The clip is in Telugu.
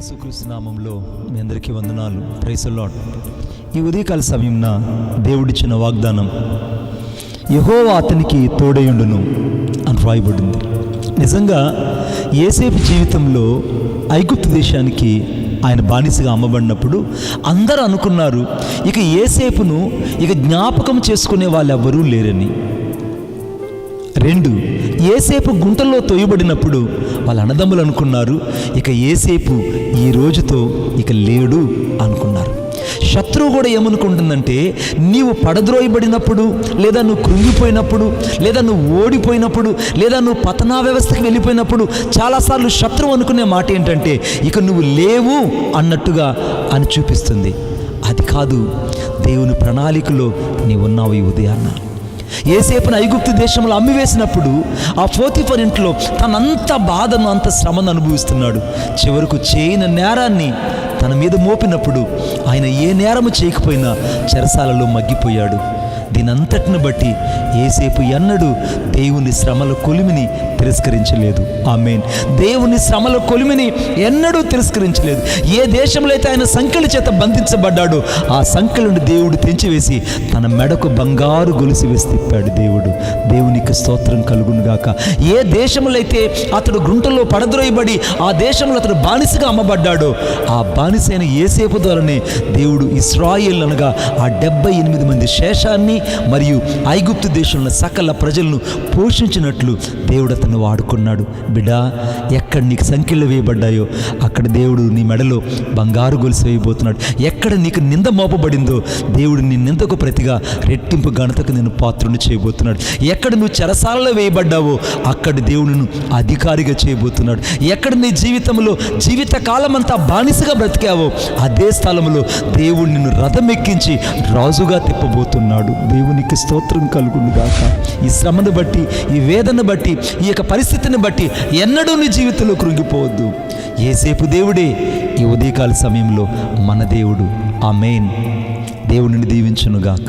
నామంలో మీ అందరికీ వందనాలు. ప్రైసల్లాడ్ ఈ ఉదయకాల సమయంన దేవుడిచ్చిన వాగ్దానం యహోవా అతనికి తోడయుండును అని రాయబడింది నిజంగా ఏసేపు జీవితంలో ఐగుప్తు దేశానికి ఆయన బానిసగా అమ్మబడినప్పుడు అందరూ అనుకున్నారు ఇక ఏసేపును ఇక జ్ఞాపకం చేసుకునే వాళ్ళు ఎవరూ లేరని. రెండు ఏసేపు గుంటల్లో తోయబడినప్పుడు వాళ్ళ అన్నదమ్ములు అనుకున్నారు ఇక ఏసేపు ఈ రోజుతో ఇక లేడు అనుకున్నారు. శత్రువు కూడా ఏమనుకుంటుందంటే నీవు పడద్రోయబడినప్పుడు లేదా నువ్వు కృంగిపోయినప్పుడు లేదా నువ్వు ఓడిపోయినప్పుడు లేదా నువ్వు పతనా వ్యవస్థకి వెళ్ళిపోయినప్పుడు చాలాసార్లు శత్రువు అనుకునే మాట ఏంటంటే ఇక నువ్వు లేవు అన్నట్టుగా అని చూపిస్తుంది. అది కాదు దేవుని ప్రణాళికలో నీవున్నావు ఈ ఉదయాన్న ఏసేపును ఐగుప్తు దేశంలో అమ్మివేసినప్పుడు ఆ పోతిఫర్ ఇంట్లో తనంత బాధను అంత శ్రమను అనుభవిస్తున్నాడు. చివరకు చేయని నేరాన్ని తన మీద మోపినప్పుడు ఆయన ఏ నేరము చేయకపోయినా చెరసాలలో మగ్గిపోయాడు. దీనంతటిని బట్టి ఏసేపు ఎన్నడూ దేవుని శ్రమల కొలిమిని తిరస్కరించలేదు. ఆమెన్. దేవుని శ్రమల కొలిమిని ఎన్నడూ తిరస్కరించలేదు. ఏ దేశంలో అయితే ఆయన సంఖ్యల చేత బంధించబడ్డాడో ఆ సంఖ్యలను దేవుడు తెంచివేసి తన మెడకు బంగారు గొలుసు వేసి తిప్పాడు దేవుడు. దేవునికి స్తోత్రం కలుగును గాక. ఏ దేశంలో అయితే అతడు గుంటలో పడద్రోయబడి ఆ దేశంలో అతడు బానిసగా అమ్మబడ్డాడో ఆ బానిసైన ఏసేపు ద్వారానే దేవుడు ఇస్రాయిల్ అనగా ఆ డెబ్బై ఎనిమిది మంది శేషాన్ని మరియు ఐగుప్తు దేశంలో సకల ప్రజలను పోషించినట్లు దేవుడు అతను వాడుకున్నాడు. బిడా ఎక్కడ నీకు సంఖ్యలు వేయబడ్డాయో అక్కడ దేవుడు నీ మెడలో బంగారు గొలుసు వేయబోతున్నాడు. ఎక్కడ నీకు నింద మోపబడిందో దేవుడు నీ నిందకు ప్రతిగా రెట్టింపు ఘనతకు నేను పాత్రను చేయబోతున్నాడు. ఎక్కడ నువ్వు చెరసాలలో వేయబడ్డావో అక్కడ దేవుడును అధికారిగా చేయబోతున్నాడు. ఎక్కడ నీ జీవితంలో జీవిత కాలమంతా బానిసగా బ్రతికావో అదే స్థలంలో దేవుడు నిన్ను రథం ఎక్కించి రాజుగా తిప్పబోతున్నాడు. దేవునికి స్తోత్రం కలుగును గాక ఈ శ్రమను బట్టి ఈ వేదన బట్టి ఈ యొక్క పరిస్థితిని బట్టి ఎన్నడూ నీ జీవితంలో కృంగిపోవద్దు. ఏసేపు దేవుడే ఈ ఉదయకాల సమయంలో మన దేవుడు. ఆ మెయిన్ దేవుడిని దీవించును గాక